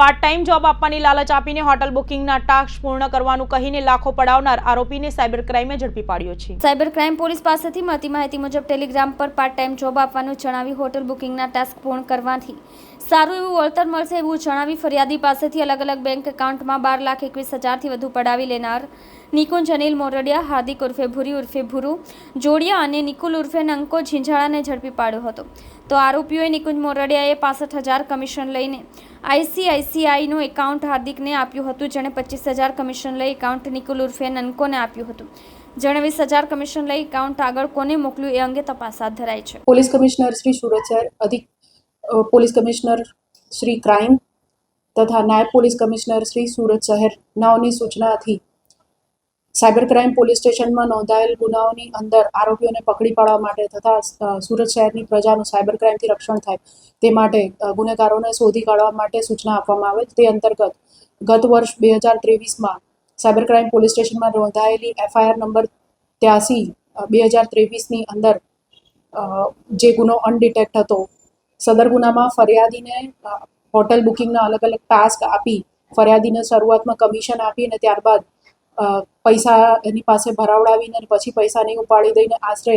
Part time job આપવાની લાલચ આપીને હોટલ બુકિંગના ટાસ્ક પૂર્ણ કરવાનું કહીને લાખો પડાવનાર આરોપીને સાયબર ક્રાઇમે ઝડપી પાડ્યો છે. સાયબર ક્રાઇમ પોલીસ પાસેથી મળતી માહિતી મુજબ ટેલિગ્રામ પર પાર્ટ ટાઈમ જોબ આપવાનું જણાવી હોટલ બુકિંગના ટાસ્ક પૂર્ણ કરવાથી. સારું એવું વળતર મળશે એવું જણાવી ફરિયાદી પાસેથી અલગ અલગ બેંક એકાઉન્ટમાં બાર લાખ એકવીસ હજારથી વધુ પડાવી લેનાર નિકુંજ અનિલ મોરડિયા, હાર્દિક ઉર્ફે ભૂરી ઉર્ફે ભૂરુ, જોડિયા અને નિકુલ ઉર્ફે નંકો ઝીંઝાળાને ઝડપી પાડ્યો હતો. તો આરોપીઓએ નિકુંજ મોરડિયાએ પાસઠ હજાર કમિશન લઈને આઈસીઆઈસીઆઈનું એકાઉન્ટ હાર્દિકને આપ્યું હતું, જેણે પચીસ હજાર કમિશન લઈ એકાઉન્ટ નિકુલ ઉર્ફે નનકોને આપ્યું હતું. જેણે વીસ હજાર કમિશન લઈ એકાઉન્ટ આગળ કોને મોકલ્યું એ અંગે તપાસ હાથ ધરાઈ છે. પોલીસ કમિશનર શ્રી સુરત શહેર અધિક પોલીસ કમિશનર શ્રી ક્રાઇમ તથા નાયબ પોલીસ કમિશનર શ્રી સુરત શહેર નાઓની સૂચનાથી સાયબર ક્રાઇમ પોલીસ સ્ટેશનમાં નોંધાયેલ ગુનાઓની અંદર આરોપીઓને પકડી પાડવા માટે તથા સુરત શહેરની પ્રજાનું સાયબર ક્રાઇમથી રક્ષણ થાય તે માટે ગુનેગારોને શોધી કાઢવા માટે સૂચના આપવામાં આવે તે અંતર્ગત ગત વર્ષ બે હજાર ત્રેવીસમાં સાયબર ક્રાઇમ પોલીસ સ્ટેશનમાં નોંધાયેલી એફઆઈઆર નંબર ત્યાસી બે હજાર ત્રેવીસની અંદર જે ગુનો અનડિટેક્ટ હતો, સદર ગુનામાં ફરિયાદીને હોટલ બુકિંગના અલગ અલગ ટાસ્ક આપી, ફરિયાદીને શરૂઆતમાં કમિશન આપી અને ત્યારબાદ પૈસા એની પાસે ભરાવડાવીને પછી પૈસા નહીં ઉપાડી દઈને આશરે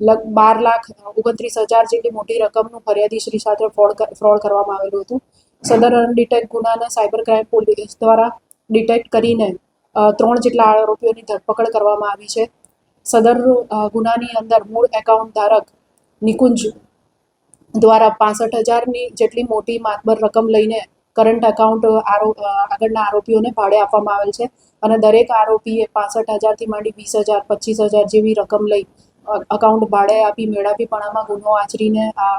લગ બાર લાખ ઓગણત્રીસ હજાર જેટલી મોટી રકમનું ફરિયાદી શ્રી સાથે ફ્રોડ ફ્રોડ કરવામાં આવેલું હતું. સદર અનડિટેક્ટ ગુનાને સાયબર ક્રાઇમ પોલીસ દ્વારા ડિટેક્ટ કરીને ત્રણ જેટલા આરોપીઓની ધરપકડ કરવામાં આવી છે. સદર ગુનાની અંદર મૂળ એકાઉન્ટ ધારક નિકુંજ દ્વારા પાસઠ હજારની જેટલી મોટી માતબર રકમ લઈને કરંટ એકાઉન્ટ આરો આગળના આરોપીઓને ભાડે આપવામાં આવેલ છે. અને દરેક આરોપીએ પાસઠ હજારથી માંડી વીસ હજાર, પચીસ હજાર જેવી રકમ લઈ અકાઉન્ટ ભાડે આપી મેળાપીપણામાં ગુનો આચરીને આ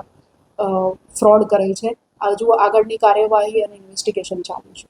ફ્રોડ કરેલ છે. હજુ આગળની કાર્યવાહી અને ઇન્વેસ્ટિગેશન ચાલુ છે.